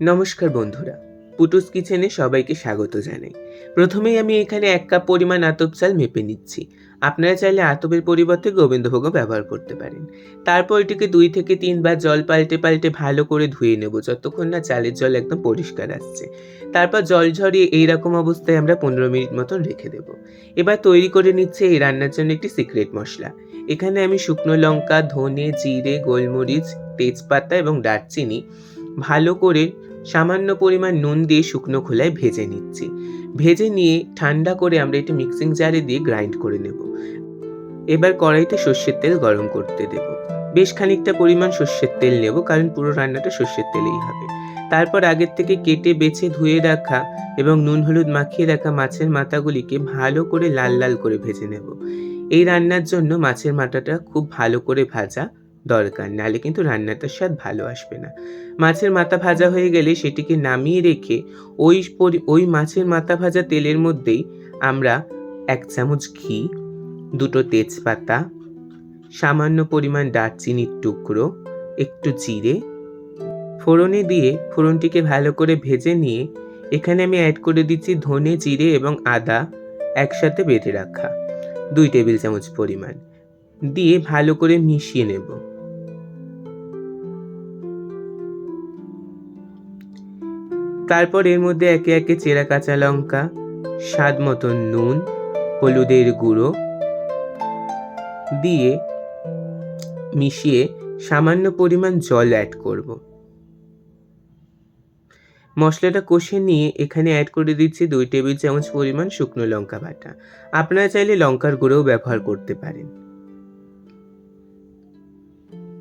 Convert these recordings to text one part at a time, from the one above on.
নমস্কার বন্ধুরা, পুটুস কিচেনে সবাইকে স্বাগত জানাই। প্রথমেই আমি এখানে এক কাপ পরিমাণ আতপ চাল মেপে নিচ্ছি। আপনারা চাইলে আতপের পরিবর্তে গোবিন্দভোগও ব্যবহার করতে পারেন। তারপর এটিকে দুই থেকে তিনবার জল পাল্টে পাল্টে ভালো করে ধুয়ে নেব, যতক্ষণ না চালের জল একদম পরিষ্কার আসছে। তারপর জল ঝরিয়ে এইরকম অবস্থায় আমরা পনেরো মিনিট মতন রেখে দেবো। এবার তৈরি করে নিচ্ছে এই রান্নার জন্য একটি সিক্রেট মশলা। এখানে আমি শুকনো লঙ্কা, ধনে, জিরে, গোলমরিচ, তেজপাতা এবং দারচিনি ভালো করে সামান্য পরিমাণ নুন দিয়ে শুকনো খোলায় ভেজে নিচ্ছি। ভেজে নিয়ে ঠান্ডা করে আমরা এটা মিক্সিং জারে দিয়ে গ্রাইন্ড করে নেব। এবার কড়াইতে সর্ষের তেল গরম করতে দেব। বেশ খানিকটা পরিমাণ সর্ষের তেল নেব, কারণ পুরো রান্নাটা সর্ষের তেলেই হবে। তারপর আগের থেকে কেটে বেছে ধুয়ে রাখা এবং নুন হলুদ মাখিয়ে রাখা মাছের মাথাগুলিকে ভালো করে লাল লাল করে ভেজে নেব। এই রান্নার জন্য মাছের মাথাটা খুব ভালো করে ভাজা দরকার নাহলে কিন্তু রান্নাটার স্বাদ ভালো আসবে না। মাছের মাথা ভাজা হয়ে গেলে সেটিকে নামিয়ে রেখে ওই পরি- ওই মাছের মাথা ভাজা তেলের মধ্যেই আমরা এক চামচ ঘি, দুটো তেজপাতা, সামান্য পরিমাণ দারচিনির টুকরো, একটু জিরে, ফোড়নে দিয়ে ফোড়নটিকে ভালো করে ভেজে নিয়ে এখানে আমি অ্যাড করে দিচ্ছি ধনে জিরে এবং আদা একসাথে বেটে রাখা। দুই টেবিল চামচ পরিমাণ। দিয়ে ভালো করে মিশিয়ে নেব। তারপর এর মধ্যে একে একে চেরা কাঁচা লঙ্কা, স্বাদ মতন নুন, হলুদের গুঁড়ো দিয়ে মিশিয়ে সামান্য পরিমাণ জল অ্যাড করব। মশলাটা কষে নিয়ে এখানে অ্যাড করে দিচ্ছি দুই টেবিল চামচ পরিমাণ শুকনো লঙ্কা বাটা। আপনারা চাইলে লঙ্কার গুঁড়োও ব্যবহার করতে পারেন।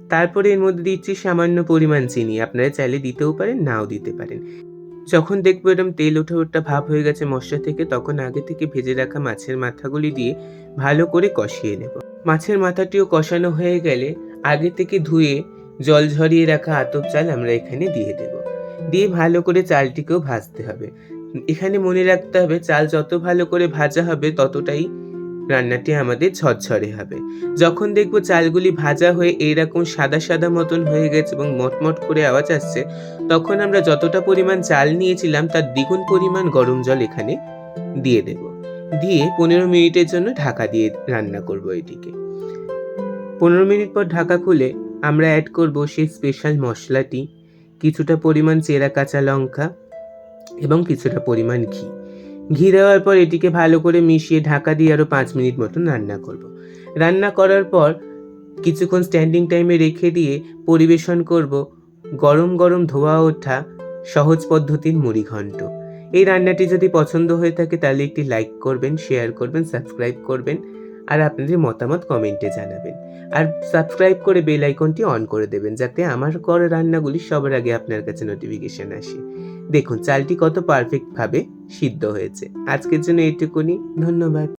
তারপরে এর মধ্যে দিচ্ছি সামান্য পরিমাণ চিনি। আপনারা চাইলে দিতেও পারেন, নাও দিতে পারেন। যখন দেখব এরকম তেল ওঠা ওঠা ভাব হয়ে গেছে মশলা থেকে, তখন আগে থেকে ভেজে রাখা মাছের মাথাগুলি দিয়ে ভালো করে কষিয়ে নেব। মাছের মাথাটিও কষানো হয়ে গেলে আগে থেকে ধুয়ে জল ঝরিয়ে রাখা আতপ চাল আমরা এখানে দিয়ে দেব। দিয়ে ভালো করে চালটিকেও ভাজতে হবে। এখানে মনে রাখতে হবে, চাল যত ভালো করে ভাজা হবে ততটাই রান্নাটি আমাদের ঝরঝরে হবে। যখন দেখব চালগুলি ভাজা হয়ে এইরকম সাদা সাদা মতন হয়ে গেছে এবং মটমট করে আওয়াজ আসছে, তখন আমরা যতটা পরিমাণ চাল নিয়েছিলাম তার দ্বিগুণ পরিমাণ গরম জল এখানে দিয়ে দেব। দিয়ে পনেরো মিনিটের জন্য ঢাকা দিয়ে রান্না করব এটিকে। পনেরো মিনিট পর ঢাকা খুলে আমরা অ্যাড করব সেই স্পেশাল মশলাটি, কিছুটা পরিমাণ চেরা কাঁচা লঙ্কা এবং কিছুটা পরিমাণ ঘি। ঘি দেওয়ার পর এটিকে ভালো করে মিশিয়ে ঢাকা দিয়ে আরও পাঁচ মিনিট মতন রান্না করব। রান্না করার পর কিছুক্ষণ স্ট্যান্ডিং টাইমে রেখে দিয়ে পরিবেশন করব গরম গরম ধোয়া ওঠা সহজ পদ্ধতির মুড়ি ঘন্ট। এই রান্নাটি যদি পছন্দ হয়ে থাকে তাহলে একটি লাইক করবেন শেয়ার করবেন সাবস্ক্রাইব করবেন আর আপনাদের মতামত কমেন্টে জানাবেন। আর সাবস্ক্রাইব করে বেল আইকনটি অন করে দেবেন যাতে আমার করা রান্নাগুলি সবার আগে আপনার কাছে নোটিফিকেশন আসে। দেখুন, চালটি কত পারফেক্টভাবে সিদ্ধ হয়েছে। আজকের জন্য এটুকুনি ধন্যবাদ।